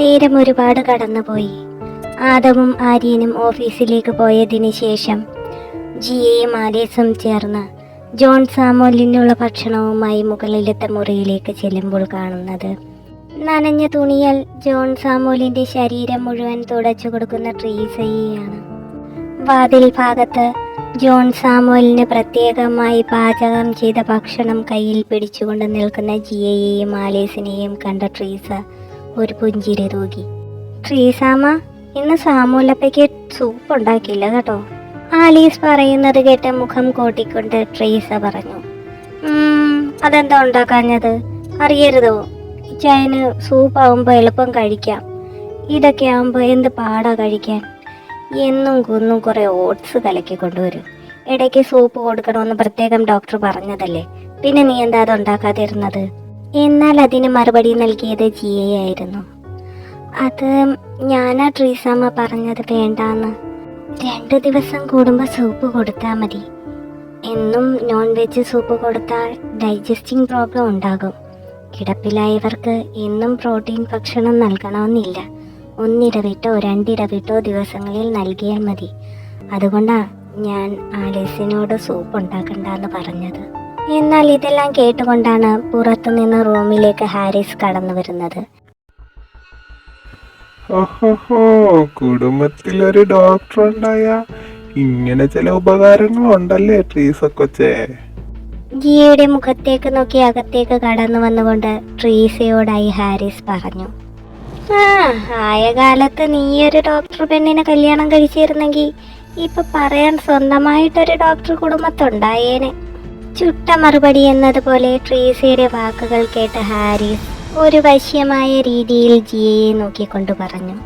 നേരം ഒരുപാട് കടന്നുപോയി. ആദവും ആര്യനും ഓഫീസിലേക്ക് പോയതിന് ശേഷം ജിയയും ആലേസും ചേർന്ന് ജോൺ സാമോലിനുള്ള ഭക്ഷണവുമായി മുകളിലത്തെ മുറിയിലേക്ക് ചെല്ലുമ്പോൾ കാണുന്നത്. നനഞ്ഞ തുണിയാൽ ജോൺ സാമോലിന്റെ ശരീരം മുഴുവൻ തുടച്ചു കൊടുക്കുന്ന ട്രീസയെയാണ്. വാതിൽ ഭാഗത്ത് ജോൺ സാമോലിന് പ്രത്യേകമായി പാചകം ചെയ്ത ഭക്ഷണം കയ്യിൽ പിടിച്ചുകൊണ്ട് നിൽക്കുന്ന ജിയയെയും ആലേസിനെയും കണ്ട ട്രീസ ഒരു പുഞ്ചിരി തൂകി. ശ്രീസാമ ഇന്ന് സാമൂലപ്പയ്ക്ക് സൂപ്പ് ഉണ്ടാക്കിയില്ല കേട്ടോ. ആലീസ് പറയുന്നത് കേട്ട് മുഖം കോട്ടിക്കൊണ്ട് ട്രീസ പറഞ്ഞു. "ഉം, അതെന്താ ഉണ്ടാക്കാഞ്ഞത്? അറിയരുതോ? ചൈന് സൂപ്പ് ആവുമ്പോൾ എളുപ്പം കഴിക്കാം. ഇതൊക്കെ ആവുമ്പോൾ എന്ത് പാടാ കഴിക്കാൻ? എന്നും കുന്നും കുറേ ഓട്സ് കലക്കി കൊണ്ടുവരും. ഇടയ്ക്ക് സൂപ്പ് കൊടുക്കണമെന്ന് പ്രത്യേകം ഡോക്ടർ പറഞ്ഞതല്ലേ? പിന്നെ നീ എന്താ അത് ഉണ്ടാക്കാതിരുന്നത്? എന്നാൽ അതിന് മറുപടി നൽകിയത് ജിയയായിരുന്നു. അത് ഞാനാ ട്രീസാമ്മ പറഞ്ഞത് വേണ്ടാന്ന്. രണ്ടു ദിവസം കൂടുമ്പോൾ സൂപ്പ് കൊടുത്താൽ മതി. എന്നും നോൺ വെജ് സൂപ്പ് കൊടുത്താൽ ഡൈജസ്റ്റിംഗ് പ്രോബ്ലം ഉണ്ടാകും. കിടപ്പിലായവർക്ക് എന്നും പ്രോട്ടീൻ ഭക്ഷണം നൽകണമെന്നില്ല. ഒന്നിടവിട്ടോ രണ്ടിടവിട്ടോ ദിവസങ്ങളിൽ നൽകിയാൽ മതി. അതുകൊണ്ടാണ് ഞാൻ ആലീസിനോട് സൂപ്പ് ഉണ്ടാക്കണ്ടെന്ന് പറഞ്ഞത്. എന്നാൽ ഇതെല്ലാം കേട്ടുകൊണ്ടാണ് പുറത്തുനിന്ന് റൂമിലേക്ക് ഹാരിസ് കടന്നു വരുന്നത്. ഓഹോഹോ കുടുംബത്തിലൊരു ഡോക്ടർ ഉണ്ടായ ഇങ്ങനെ ചില ഉപകാരങ്ങൾ ഉണ്ടല്ലേ ട്രീസ കൊച്ചേ? ജിയയുടെ മുഖത്തേക്ക് നോക്കി അകത്തേക്ക് കടന്നു വന്നുകൊണ്ട് ട്രീസയോടായി ഹാരിസ് പറഞ്ഞു. ആ ആയ കാലത്ത് നീ ഒരു ഡോക്ടർ പെണ്ണിനെ കല്യാണം കഴിച്ചിരുന്നെങ്കിൽ ഇപ്പൊ പറയാൻ സ്വന്തമായിട്ടൊരു ഡോക്ടർ കുടുംബത്തുണ്ടായേനെ. ചുട്ട മറുപടി എന്നതുപോലെ ട്രീസയുടെ വാക്കുകൾ കേട്ട ഹാരിസ് ഒരു വശ്യമായ രീതിയിൽ ജിയയെ നോക്കിക്കൊണ്ട് പറഞ്ഞു.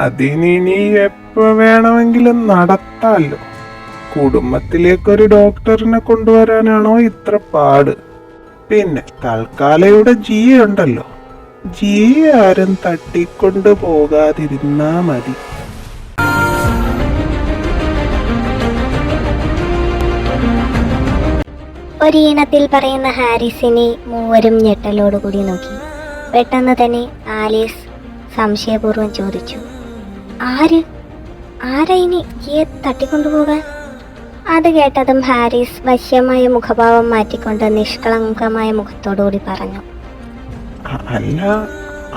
അതിനി എപ്പോ വേണമെങ്കിലും നടത്താലോ? കുടുംബത്തിലേക്കൊരു ഡോക്ടറിനെ കൊണ്ടുവരാനാണോ ഇത്ര പാട്? പിന്നെ തൽക്കാലയുടെ ജിയ ഉണ്ടല്ലോ ജിയെ ആരും തട്ടിക്കൊണ്ടു പോകാതിരുന്നാ മതി. ഒരീണത്തിൽ പറയുന്ന ഹാരിസിനെ മൂവരും ഞെട്ടലോടുകൂടി നോക്കി. പെട്ടെന്ന് തന്നെ ആലീസ് സംശയപൂർവം ചോദിച്ചു ആര്? ആരാ ഇനി ജിയെ തട്ടിക്കൊണ്ടുപോകാൻ? അത് കേട്ടതും ഹാരിസ് വശ്യമായ മുഖഭാവം മാറ്റിക്കൊണ്ട് നിഷ്കളങ്കമായ മുഖത്തോടുകൂടി പറഞ്ഞു അല്ല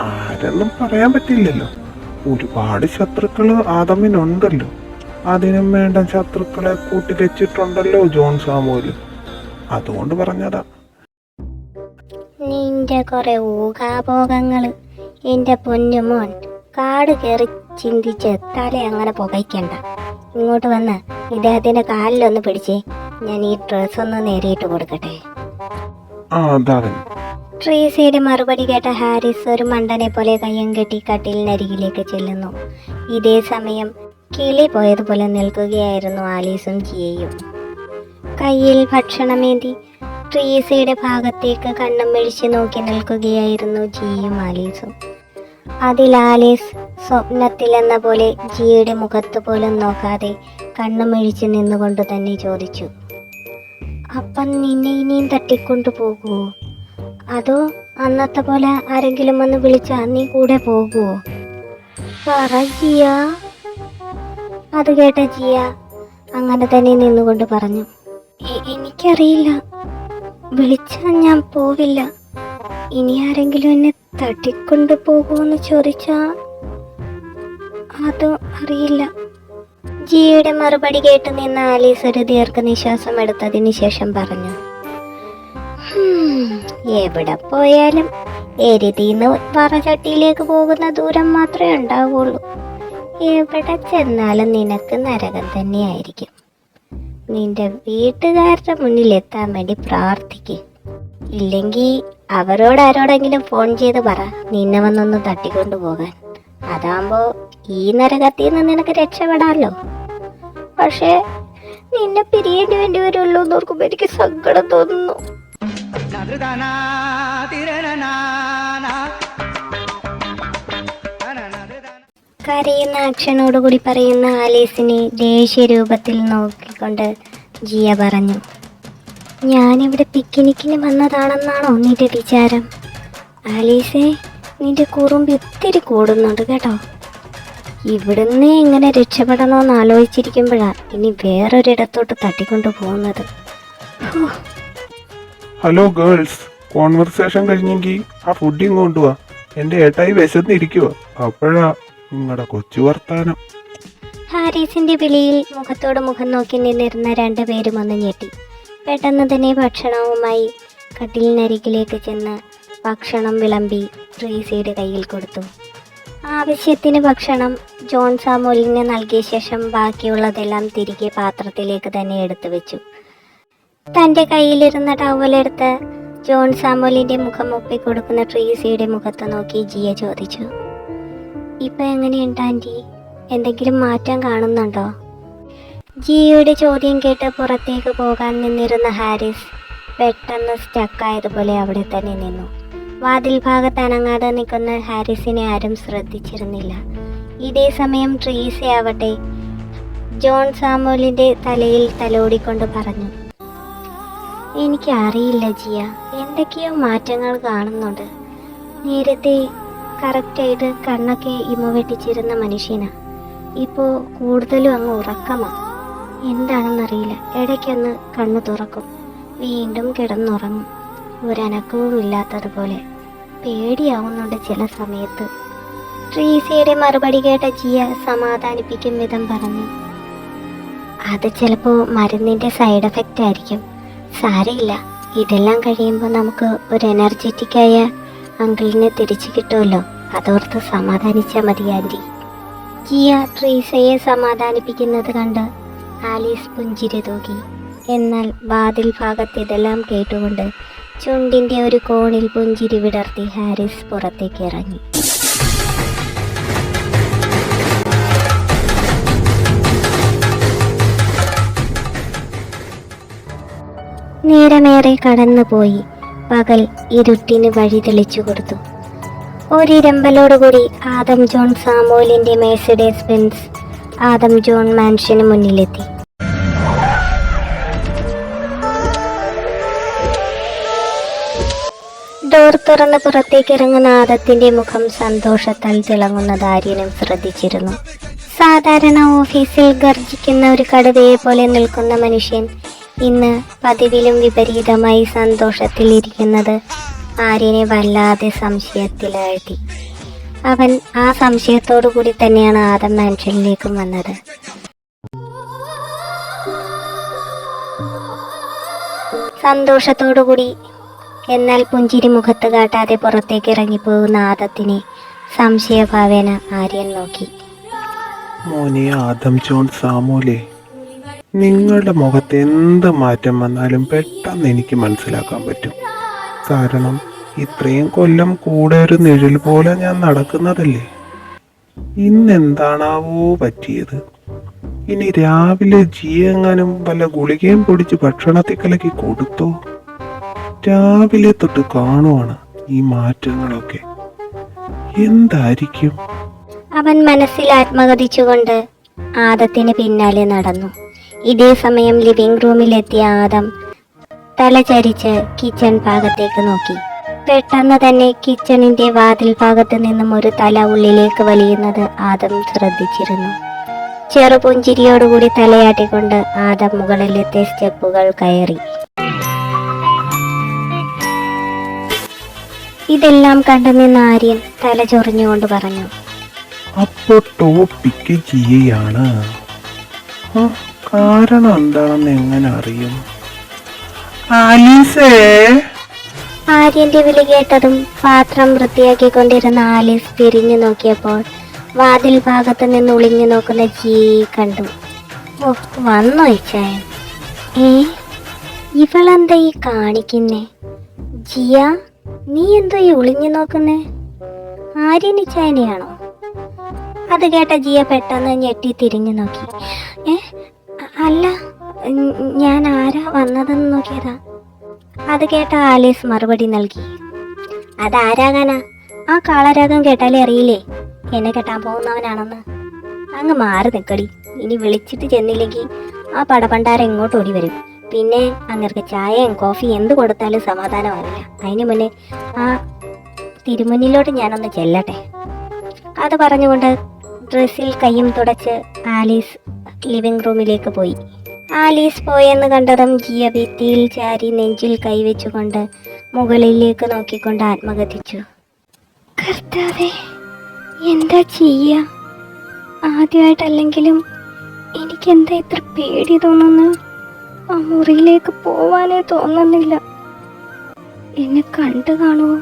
ആരെന്നും പറയാൻ പറ്റില്ലല്ലോ. ഒരുപാട് ശത്രുക്കൾ ആദമിനുണ്ടല്ലോ. അതിനും വേണ്ട ശത്രുക്കളെ കൂട്ടിവെച്ചിട്ടുണ്ടല്ലോ ജോൺ സാമൂൽ അതുകൊണ്ട് പറഞ്ഞതാ. നിന്റെ കുറെ ഊഹാഭോഗങ്ങൾ എന്റെ പൊന്നുമോൻ കാട് കയറി ചിന്തിച്ച് തല അങ്ങനെ പുകയ്ക്കണ്ട. ഇങ്ങോട്ട് വന്ന് ഇദ്ദേഹത്തിന്റെ കാലിലൊന്ന് പിടിച്ച് ഞാൻ ഈ ഡ്രസ് ഒന്ന് നേരിയിട്ട് കൊടുക്കട്ടെ? ട്രീസിയുടെ മറുപടി കേട്ട ഹാരിസ് ഒരു മണ്ടനെ പോലെ കയ്യും കെട്ടി കട്ടിലിനരികിലേക്ക് ചെല്ലുന്നു. ഇതേ സമയം കിളി പോയതുപോലെ നിൽക്കുകയായിരുന്നു ആലീസും ജിയയും. കയ്യിൽ ഭക്ഷണമേന്തി ട്രീസയുടെ ഭാഗത്തേക്ക് കണ്ണും മെഴിച്ച് നോക്കി നിൽക്കുകയായിരുന്നു ജിയും ആലീസും. അതിൽ ആലീസ് സ്വപ്നത്തിലെന്ന പോലെ ജിയുടെ മുഖത്ത് പോലും നോക്കാതെ കണ്ണും മിഴിച്ച് നിന്നുകൊണ്ട് തന്നെ ചോദിച്ചു അപ്പം നിന്നെ ഇനിയും തട്ടിക്കൊണ്ടു പോകുമോ അതോ അന്നത്തെ പോലെ ആരെങ്കിലും ഒന്ന് വിളിച്ചാ നീ കൂടെ പോകുമോ പറ ജിയ. അത് കേട്ട ജിയ അങ്ങനെ തന്നെ നിന്നുകൊണ്ട് പറഞ്ഞു. "എ- എനിക്കറിയില്ല. വിളിച്ചാൽ ഞാൻ പോവില്ല. ഇനി ആരെങ്കിലും എന്നെ തട്ടിക്കൊണ്ടു പോകുമെന്ന് ചോദിച്ചാ അതും അറിയില്ല. ജിയുടെ മറുപടി കേട്ട് നിന്ന് ആലീസ് ഒരു ദീർഘനിശ്വാസം എടുത്തതിന് ശേഷം പറഞ്ഞു "ഹും, എവിടെ പോയാലും എരുതിന്ന് പറചട്ടിയിലേക്ക് പോകുന്ന ദൂരം മാത്രമേ ഉണ്ടാവുള്ളൂ. എവിടെ ചെന്നാലും നിനക്ക് നരകം തന്നെയായിരിക്കും. നിന്റെ വീട്ടുകാരുടെ മുന്നിൽ എത്താൻ വേണ്ടി പ്രാർത്ഥിക്കും. ഇല്ലെങ്കിൽ അവരോട് ആരോടെങ്കിലും ഫോൺ ചെയ്ത് പറ നിന്നെ വന്നൊന്ന് തട്ടിക്കൊണ്ടു പോകാൻ. അതാകുമ്പോൾ ഈ നരകത്തിൽ നിന്ന് നിനക്ക് രക്ഷപ്പെടാമല്ലോ പക്ഷേ നിന്നെ പിരിയേണ്ടി വേണ്ടി വരുമല്ലോ എന്ന് ഓർക്കുമ്പോൾ എനിക്ക് സങ്കടം തോന്നുന്നു. കരയുന്ന അക്ഷനോടുകൂടി പറയുന്ന ആലീസിനെ ദേഷ്യ രൂപത്തിൽ നോക്കിക്കൊണ്ട് ജിയ പറഞ്ഞു. ഞാനിവിടെ പിക്നിക്കിന് വന്നതാണെന്നാണോ നിന്റെ വിചാരം? ആലീസേ നിന്റെ കുറുമ്പ് ഇത്തിരി കൂടുന്നുണ്ട് കേട്ടോ. ഇവിടുന്ന് എങ്ങനെ രക്ഷപ്പെടണമെന്ന് ആലോചിച്ചിരിക്കുമ്പോഴാണ് ഇനി വേറൊരിടത്തോട്ട് തട്ടിക്കൊണ്ടു പോകുന്നത്. ഹലോ ഗേൾസ് കോൺവെർസേഷൻ കഴിഞ്ഞെങ്കിൽ ആ ഫുഡിങ് കൊണ്ടുപോവാ എന്റെ ഏട്ടായി വിശന്നിരിക്കുക അപ്പോഴാ നിങ്ങളുടെ കൊച്ചു വർത്താനം. ഹാരിസിന്റെ വിളിയിൽ മുഖത്തോട് മുഖം നോക്കി നിന്നിരുന്ന രണ്ടുപേരും ഒന്ന് ഞെട്ടി. പെട്ടെന്ന് തന്നെ ഭക്ഷണവുമായി കട്ടിലിനരികിലേക്ക് ചെന്ന് ഭക്ഷണം വിളമ്പി ട്രീസിയുടെ കയ്യിൽ കൊടുത്തു. ആവശ്യത്തിന് ഭക്ഷണം ജോൺ സാമൂലിന് നൽകിയ ശേഷം ബാക്കിയുള്ളതെല്ലാം തിരികെ പാത്രത്തിലേക്ക് തന്നെ എടുത്തു വെച്ചു. തന്റെ കയ്യിലിരുന്ന ടവലെടുത്ത് ജോൺ സാമൂലിന്റെ മുഖം ഒപ്പിക്കൊടുക്കുന്ന ട്രീസിയുടെ മുഖത്ത് നോക്കി ജിയ ചോദിച്ചു. ഇപ്പം എങ്ങനെയുണ്ട് ആന്റി എന്തെങ്കിലും മാറ്റം കാണുന്നുണ്ടോ? ജിയുടെ ചോദ്യം കേട്ട് പുറത്തേക്ക് പോകാൻ നിന്നിരുന്ന ഹാരിസ് പെട്ടെന്ന് സ്റ്റക്കായതുപോലെ അവിടെ തന്നെ നിന്നു. വാതിൽ ഭാഗത്ത് അനങ്ങാതെ നിൽക്കുന്ന ഹാരിസിനെ ആരും ശ്രദ്ധിച്ചിരുന്നില്ല. ഇതേ സമയം ട്രീസി ആവട്ടെ ജോൺ സാമൂലിന്റെ തലയിൽ തലോടിക്കൊണ്ട് പറഞ്ഞു എനിക്ക് അറിയില്ല ജിയ എന്തൊക്കെയോ മാറ്റങ്ങൾ കാണുന്നുണ്ട്. നേരത്തെ കറക്റ്റായിട്ട് കണ്ണൊക്കെ ഇമ വെട്ടിച്ചിരുന്ന മനുഷ്യനാ. ഇപ്പോൾ കൂടുതലും അങ്ങ് ഉറക്കമാ. എന്താണെന്നറിയില്ല. ഇടയ്ക്കൊന്ന് കണ്ണു തുറക്കും. വീണ്ടും കിടന്നുറങ്ങും. ഒരനക്കവും ഇല്ലാത്തതുപോലെ പേടിയാവുന്നുണ്ട് ചില സമയത്ത്. ട്രീസിയുടെ മറുപടി കേട്ട ജിയ സമാധാനിപ്പിക്കും വിധം പറഞ്ഞു. അത് ചിലപ്പോൾ മരുന്നിന്റെ സൈഡ് എഫക്റ്റ് ആയിരിക്കും. സാരയില്ല ഇതെല്ലാം കഴിയുമ്പോൾ നമുക്ക് ഒരു എനർജറ്റിക്കായ അങ്കിളിനെ തിരിച്ചു കിട്ടുമല്ലോ. അതോർത്ത് സമാധാനിച്ചാൽ മതി ആന്റി ജിയ ട്രീസയെ സമാധാനിപ്പിക്കുന്നത് കണ്ട് ആലീസ് പുഞ്ചിരി എന്നാൽ വാതിൽ ഭാഗത്ത് ഇതെല്ലാം കേട്ടുകൊണ്ട് ചുണ്ടിന്റെ ഒരു കോണിൽ പുഞ്ചിരി വിടർത്തി ഹാരിസ് പുറത്തേക്ക് ഇറങ്ങി നേരമേറെ കടന്നുപോയി. പകൽ ഇരുട്ടിന് വഴി തെളിച്ചു കൊടുത്തു ഒരിരമ്പലോടുകൂടി ആദം ജോൺ സാമോലിന്റെ മേഴ്സിഡേസ് ബെൻസ് ആദം ജോൺ മാൻഷന് മുന്നിലെത്തി. ഡോർ തുറന്ന് പുറത്തേക്ക് ഇറങ്ങുന്ന ആദത്തിന്റെ മുഖം സന്തോഷത്താൽ തിളങ്ങുന്ന ആര്യനും ശ്രദ്ധിച്ചിരുന്നു. സാധാരണ ഓഫീസിൽ ഗർജിക്കുന്ന ഒരു കടുവയെ പോലെ നിൽക്കുന്ന മനുഷ്യൻ ഇന്ന് പതിവിലും വിപരീതമായി സന്തോഷത്തിലിരിക്കുന്നത് ആര്യനെ വല്ലാതെ സംശയത്തിലാഴ്ത്തി. അവൻ ആ സംശയത്തോടു കൂടി തന്നെയാണ് ആദം മാൻഷനിലേക്കും വന്നത്. സന്തോഷത്തോടുകൂടി എന്നാൽ പുഞ്ചിരി മുഖത്ത് കാട്ടാതെ പുറത്തേക്ക് ഇറങ്ങിപ്പോകുന്ന ആദത്തിനെ സംശയഭാവേന ആര്യൻ നോക്കി. മോനെ ആദം ജോൺ സാമൂലേ നിങ്ങളുടെ മുഖത്ത് എന്ത് മാറ്റം വന്നാലും പെട്ടെന്ന് എനിക്ക് മനസ്സിലാക്കാൻ പറ്റും. കാരണം ഇത്രയും കൊല്ലം കൂടെ ഒരു നിഴൽ പോലെ ഞാൻ നടക്കുന്നതല്ലേ? ഇന്നെന്താണാവോ പറ്റിയത്? ഇനി രാവിലെ ജിയെങ്ങാനും വല്ല ഗുളികയും പൊടിച്ച് ഭക്ഷണത്തിൽ കലക്കി കൊടുത്തോ? രാവിലെ തൊട്ട് കാണുവാണ് ഈ മാറ്റങ്ങളൊക്കെ. എന്തായിരിക്കും? അവൻ മനസ്സിൽ ആത്മകഥിച്ചുകൊണ്ട് ആദത്തിന് പിന്നാലെ നടന്നു. ഇതേ സമയം ലിവിംഗ് റൂമിലെത്തിയ ആദം തലചരിച്ച് കിച്ചൺ ഭാഗത്തേക്ക് നോക്കി. പെട്ടെന്ന് തന്നെ കിച്ചണിന്റെ വാതിൽ ഭാഗത്ത് നിന്നും ഒരു തല ഉള്ളിലേക്ക് വലിയുന്നത് ആദം ശ്രദ്ധിച്ചിരുന്നു. ചെറുപുഞ്ചിരിയോടുകൂടി തലയാട്ടിക്കൊണ്ട് ആദം മുകളിലത്തെ സ്റ്റെപ്പുകൾ കയറി. ഇതെല്ലാം കണ്ടു നിന്ന ആര്യൻ തല ചൊറിഞ്ഞുകൊണ്ട് പറഞ്ഞു അപ്പോ ടോപ്പിക്ക് കാരണം എന്താണെന്ന് എങ്ങനെ അറിയും? ആലീസേ? ആര്യന്റെ വിളി കേട്ടതും പാത്രം വൃത്തിയാക്കി കൊണ്ടിരുന്ന ആലീസ് തിരിഞ്ഞു നോക്കിയപ്പോൾ വാതിൽ ഭാഗത്ത് നിന്ന് ഒളിഞ്ഞു നോക്കുന്ന ജീ കണ്ടു. ഓ വന്നോ ഇച്ചായൻ ഏ ഇവളെന്താ ഈ കാണിക്കുന്നേ? ജിയ നീ എന്തോ ഈ ഒളിഞ്ഞു നോക്കുന്നേ? ആര്യനി ചായനയാണോ അത് കേട്ട ജിയ പെട്ടെന്ന് ഞെട്ടി തിരിഞ്ഞു നോക്കി. ഏ അല്ല ഞാൻ ആരാ വന്നതെന്ന് നോക്കിയതാ? അത് കേട്ട ആലീസ് മറുപടി നൽകി. അതാരാകാനാ? ആ കാളരാഗം കേട്ടാലേ അറിയില്ലേ? എന്നെ കെട്ടാൻ പോകുന്നവനാണെന്ന്. അങ്ങ് മാറി നിൽക്കടി ഇനി വിളിച്ചിട്ട് ചെന്നില്ലെങ്കിൽ ആ പടപണ്ടാരം ഇങ്ങോട്ട് ഓടി വരും. പിന്നെ അങ്ങർക്ക് ചായയും കോഫി എന്ത് കൊടുത്താലും സമാധാനമാവില്ല. അതിന് മുന്നേ ആ തിരുമുന്നിലോട്ട് ഞാനൊന്ന് ചെല്ലട്ടെ. അത് പറഞ്ഞുകൊണ്ട് ഡ്രസ്സിൽ കൈയും തുടച്ച് ആലീസ് ലിവിംഗ് റൂമിലേക്ക് പോയി. ആലീസ് പോയെന്ന് കണ്ടതും ജിയ ഭിത്തിയിൽ ചാരി നെഞ്ചിൽ കൈവച്ചുകൊണ്ട് മുകളിലേക്ക് നോക്കിക്കൊണ്ട് ആത്മകഥിച്ചു. കർത്താവേ എന്താ ചെയ്യ ആദ്യമായിട്ടല്ലെങ്കിലും എനിക്ക് എന്താ ഇത്ര പേടി തോന്നുന്നു? ആ മുറിയിലേക്ക് പോവാനേ തോന്നുന്നില്ല. എന്നെ കണ്ടു കാണുമോ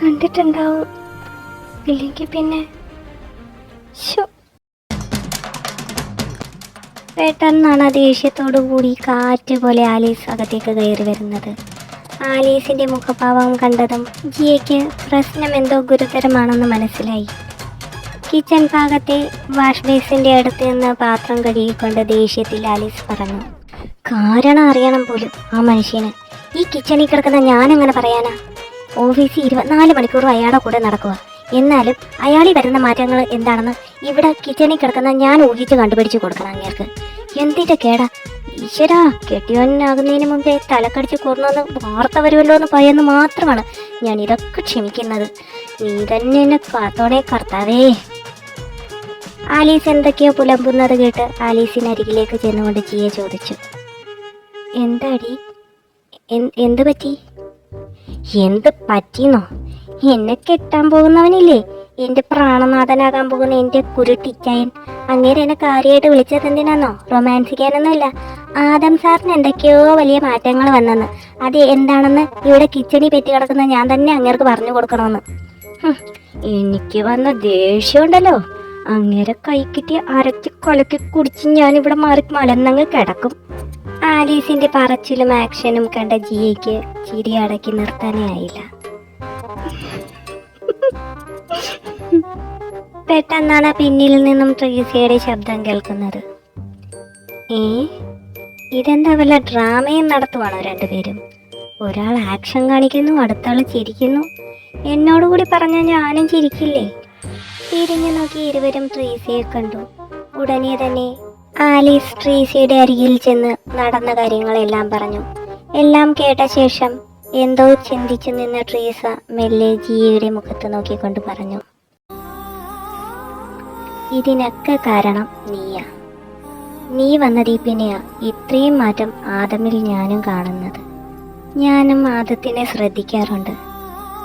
കണ്ടിട്ടുണ്ടാവും. ഇല്ലെങ്കിൽ പിന്നെ ശോ. പെട്ടെന്നാണ് ദേഷ്യത്തോടു കൂടി കാറ്റ് പോലെ ആലീസ് അകത്തേക്ക് കയറി വരുന്നത്. ആലീസിന്റെ മുഖഭാവം കണ്ടതും ജിയയ്ക്ക് പ്രശ്നം എന്തോ ഗുരുതരമാണെന്ന് മനസ്സിലായി. കിച്ചൺ ഭാഗത്തെ വാഷ് ബേസിന്റെ അടുത്ത് നിന്ന് പാത്രം കഴുകിക്കൊണ്ട് ദേഷ്യത്തിൽ ആലീസ് പറഞ്ഞു കാരണം അറിയണം പോലും ആ മനുഷ്യന്. ഈ കിച്ചണിൽ കിടക്കുന്ന ഞാനെങ്ങനെ പറയാനാ? ഓഫീസിൽ ഇരുപത്തിനാല് മണിക്കൂറും അയാളുടെ കൂടെ നടക്കുക എന്നാലും അയാളിൽ വരുന്ന മാറ്റങ്ങൾ എന്താണെന്ന് ഇവിടെ കിച്ചണിൽ കിടക്കുന്ന ഞാൻ ഊഹിച്ച് കണ്ടുപിടിച്ച് കൊടുക്കണം അങ്ങേർക്ക്. എന്തിന്റെ കേടാ? ഈശ്വരാ കെട്ടിയോനാകുന്നതിന് മുമ്പേ തലക്കടിച്ച് കൂർന്നൊന്ന് വാർത്ത വരുമല്ലോ എന്ന് ഭയന്ന് മാത്രമാണ് ഞാൻ ഇതൊക്കെ ക്ഷമിക്കുന്നത്. നീ തന്നെ എന്നെ കാത്തോടെ കർത്താവേ. ആലീസ് എന്തൊക്കെയോ പുലമ്പുന്നത് കേട്ട് ആലീസിനരികിലേക്ക് ചെന്നുകൊണ്ട് ജിയെ ചോദിച്ചു. എന്താടി? എന്ത് പറ്റി? എന്ത് പറ്റിന്നോ എന്നെ കെട്ടാൻ പോകുന്നവനില്ലേ? എന്റെ പ്രാണനാഥനാകാൻ പോകുന്ന എന്റെ കുരുട്ടിച്ചായൻ അങ്ങേരെ എന്നെ കാര്യമായിട്ട് വിളിച്ചത് എന്തിനാന്നോ? റൊമാൻസിക്കാനൊന്നുമല്ല. ആദം സാറിന് എന്തൊക്കെയോ വലിയ മാറ്റങ്ങൾ വന്നെന്ന്. അത് എന്താണെന്ന് ഇവിടെ കിച്ചണി പെറ്റി കിടക്കുന്ന ഞാൻ തന്നെ അങ്ങേർക്ക് പറഞ്ഞു കൊടുക്കണമെന്ന്. എനിക്ക് വന്ന ദേഷ്യമുണ്ടല്ലോ. അങ്ങേരെ കൈ കിട്ടി അരച്ച് കൊലക്കി കുടിച്ച് ഞാൻ ഇവിടെ മാറി മലന്നങ്ങ് കിടക്കും. ആലീസിന്റെ പറച്ചിലും ആക്ഷനും കണ്ട ജിയയ്ക്ക് ചിരി അടക്കി നിർത്താനേ ആയില്ല പെട്ടെന്നാണ് പിന്നിൽ നിന്നും ട്രീസിയുടെ ശബ്ദം കേൾക്കുന്നത്. ഏ? ഇതെന്താ വല്ല ഡ്രാമയും നടത്തുവാണോ രണ്ടുപേരും? ഒരാൾ ആക്ഷൻ കാണിക്കുന്നു അടുത്താൾ ചിരിക്കുന്നു. എന്നോട് കൂടി പറഞ്ഞാൽ ഞാനും ചിരിക്കില്ലേ? തിരിഞ്ഞു നോക്കി ഇരുവരും ട്രീസിയെ കണ്ടു. ഉടനെ തന്നെ ആലീസ് ട്രീസിയുടെ അരികിൽ ചെന്ന് നടന്ന കാര്യങ്ങളെല്ലാം പറഞ്ഞു. എല്ലാം കേട്ട ശേഷം എന്തോ ചിന്തിച്ചു നിന്ന ട്രീസ മെല്ലെ ജിയുടെ മുഖത്ത് നോക്കിക്കൊണ്ട് പറഞ്ഞു. ഇതിനൊക്കെ കാരണം നീയാ. നീ വന്നത് ഈ പിന്നെയാ. ഇത്രയും മാറ്റം ആദമിൽ ഞാനും കാണുന്നത്. ഞാനും ആദത്തിനെ ശ്രദ്ധിക്കാറുണ്ട്.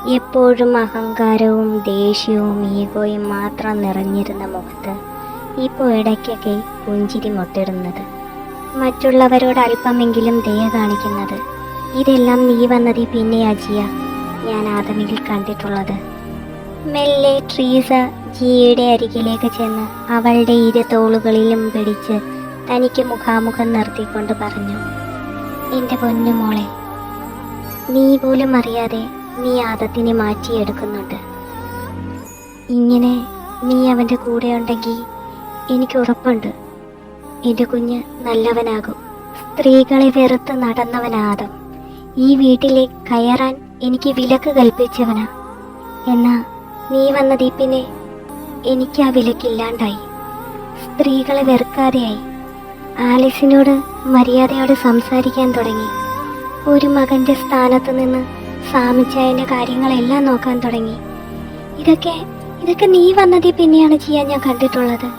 എപ്പോഴും അഹങ്കാരവും ദേഷ്യവും ഈഗോയും മാത്രം നിറഞ്ഞിരുന്ന മുഖത്ത് ഇപ്പോൾ ഇടയ്ക്കൊക്കെ പുഞ്ചിരി മുട്ടിടുന്നത്. മറ്റുള്ളവരോട് അല്പമെങ്കിലും ദയ കാണിക്കുന്നത്. ഇതെല്ലാം നീ വന്നത് പിന്നെയാ ജിയ. ഞാൻ ആദമിൽ കണ്ടിട്ടുള്ളത്. മെല്ലെ ട്രീസ ജിയുടെ അരികിലേക്ക് ചെന്ന് അവളുടെ ഇരു തോളുകളിലും പിടിച്ച് തനിക്ക് മുഖാമുഖം നിർത്തിക്കൊണ്ട് പറഞ്ഞു എന്റെ പൊന്നു മോളെ നീ പോലും അറിയാതെ നീ ആദത്തിനെ മാറ്റിയെടുക്കുന്നുണ്ട്. ഇങ്ങനെ നീ അവന്റെ കൂടെ ഉണ്ടെങ്കിൽ എനിക്ക് ഉറപ്പുണ്ട്. എന്റെ കുഞ്ഞ് നല്ലവനാകും. സ്ത്രീകളെ വെറുത്ത് നടന്നവനാദം ഈ വീട്ടിലെ കയറാൻ എനിക്ക് വിലക്ക് കൽപ്പിച്ചവനാ. എന്നാ നീ വന്നതീപ്പിനെ പിന്നെ എനിക്ക് ആ വിലക്കില്ലാണ്ടായി. സ്ത്രീകളെ വെറുക്കാതെയായി. ആലിസിനോട് മര്യാദയോടെ സംസാരിക്കാൻ തുടങ്ങി. ഒരു മകന്റെ സ്ഥാനത്ത് നിന്ന് സാമിച്ചായന്റെ കാര്യങ്ങളെല്ലാം നോക്കാൻ തുടങ്ങി. ഇതൊക്കെ ഇതൊക്കെ നീ വന്നതിൽ പിന്നെയാണ് ചെയ്യാൻ ഞാൻ കണ്ടിട്ടുള്ളത്.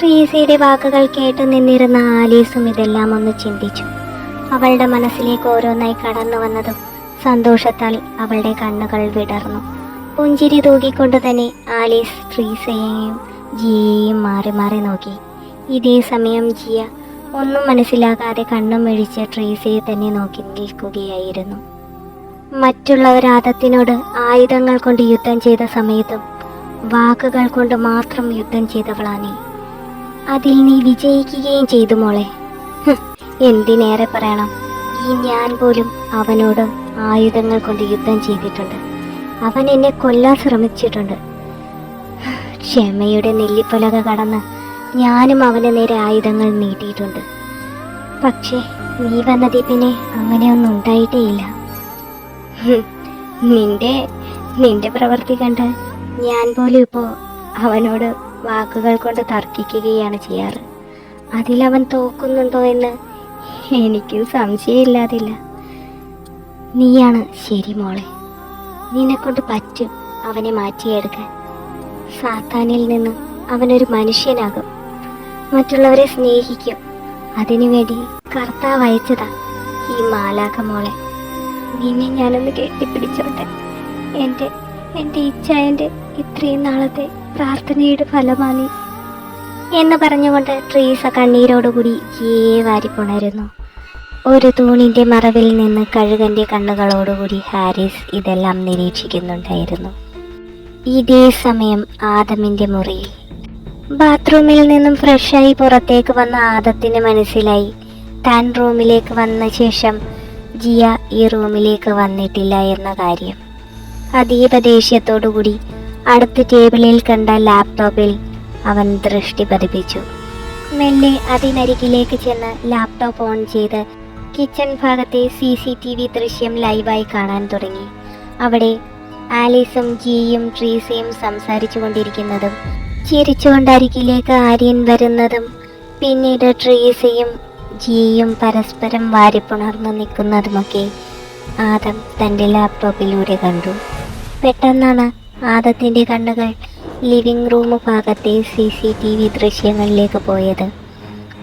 ട്രീസയുടെ വാക്കുകൾ കേട്ട് നിന്നിരുന്ന ആലീസും ഇതെല്ലാം ഒന്ന് ചിന്തിച്ചു. അവളുടെ മനസ്സിലേക്ക് ഓരോന്നായി കടന്നു വന്നതും സന്തോഷത്താൽ അവളുടെ കണ്ണുകൾ വിടർന്നു. പുഞ്ചിരി തൂകിക്കൊണ്ട് തന്നെ ആലീസ് ഫ്രീസയെയും ജിയയെയും മാറി മാറി നോക്കി. ഇതേ സമയം ജിയ ഒന്നും മനസ്സിലാകാതെ കണ്ണും മെഴിച്ച് ട്രീസയെ തന്നെ നോക്കി നിൽക്കുകയായിരുന്നു. മറ്റുള്ളവർ ആദത്തിനോട് ആയുധങ്ങൾ കൊണ്ട് യുദ്ധം ചെയ്ത സമയത്തും വാക്കുകൾ കൊണ്ട് മാത്രം യുദ്ധം ചെയ്തവളാണ് അതിൽ നീ വിജയിക്കുകയും ചെയ്തു മോളെ. എന്തിനേറെ പറയണം. ഈ ഞാൻ പോലും അവനോട് ആയുധങ്ങൾ കൊണ്ട് യുദ്ധം ചെയ്തിട്ടുണ്ട്. അവൻ എന്നെ കൊല്ലാൻ ശ്രമിച്ചിട്ടുണ്ട്. ക്ഷമയുടെ നെല്ലിപ്പലക കടന്ന് ഞാനും അവന് നേരെ ആയുധങ്ങൾ നീട്ടിയിട്ടുണ്ട്. പക്ഷേ നീ വന്നതിൽ പിന്നെ അങ്ങനെയൊന്നും ഉണ്ടായിട്ടേയില്ല. നിന്റെ നിന്റെ പ്രവൃത്തി കണ്ട് ഞാൻ പോലും ഇപ്പോൾ അവനോട് വാക്കുകൾ കൊണ്ട് തർക്കിക്കുകയാണ് ചെയ്യാറ്. അതിലവൻ തോക്കുന്നുണ്ടോ എന്ന് എനിക്കും സംശയമില്ലാതില്ല. നീയാണ് ശരി മോളെ. നിന്നെക്കൊണ്ട് പറ്റും അവനെ മാറ്റിയെടുക്കാൻ. സാത്താനിൽ നിന്ന് അവനൊരു മനുഷ്യനാകും. മറ്റുള്ളവരെ സ്നേഹിക്കും. അതിനുവേണ്ടി കർത്താവ് അയച്ചതാ ഈ മാലാഖ മോളെ. നിന്നെ ഞാനൊന്ന് കെട്ടിപ്പിടിച്ചോട്ടെ. എന്റെ എന്റെ ഇച്ഛ എന്റെ ഇത്രയും നാളത്തെ പ്രാർത്ഥനയുടെ ഫലമാണ് എന്ന് പറഞ്ഞുകൊണ്ട് ട്രീസ കണ്ണീരോടുകൂടി ഏ വാരിപ്പുണരുന്നു ഒരു തൂണിന്റെ മറവിൽ നിന്ന് കഴുകന്റെ കണ്ണുകളോടുകൂടി ഹാരിസ് ഇതെല്ലാം നിരീക്ഷിക്കുന്നുണ്ടായിരുന്നു. ഇതേ സമയം ആദമിന്റെ മുറിയിൽ. ബാത്റൂമിൽ നിന്നും ഫ്രഷായി പുറത്തേക്ക് വന്ന ആദത്തിന് മനസ്സിലായി. താൻ റൂമിലേക്ക് വന്ന ശേഷം ജിയ ഈ റൂമിലേക്ക് വന്നിട്ടില്ല എന്ന കാര്യം. അതീവ ദേഷ്യത്തോടുകൂടി അടുത്ത ടേബിളിൽ കണ്ട ലാപ്ടോപ്പിൽ അവൻ ദൃഷ്ടി പതിപ്പിച്ചു. മെല്ലെ അതിനരികിലേക്ക് ചെന്ന് ലാപ്ടോപ്പ് ഓൺ ചെയ്ത് കിച്ചൺ ഭാഗത്തെ സി സി ടി വി ദൃശ്യം ലൈവായി കാണാൻ തുടങ്ങി. അവിടെ ആലീസും ജിയും ട്രീസയും സംസാരിച്ചു കൊണ്ടിരിക്കുന്നതും ചിരിച്ചുകൊണ്ട് അരികിലേക്ക് ആര്യൻ വരുന്നതും പിന്നീട് ട്രീസയും ജിയും പരസ്പരം വാരിപ്പുണർന്നു നിൽക്കുന്നതുമൊക്കെ ആദം തന്റെ ലാപ്ടോപ്പിലൂടെ കണ്ടു. പെട്ടെന്നാണ് ആദത്തിന്റെ കണ്ണുകൾ ലിവിംഗ് റൂം ഭാഗത്തെ സി സി ടി വി ദൃശ്യങ്ങളിലേക്ക് പോയത്.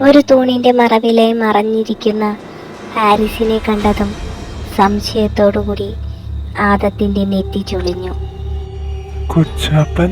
ഒരു തൂണിന്റെ മറവിലായി മറഞ്ഞിരിക്കുന്ന ഹാരിസിനെ കണ്ടതും സംശയത്തോടുകൂടി ആദത്തിന്റെ നെറ്റി ചൊളിഞ്ഞു. കൊച്ചാപ്പൻ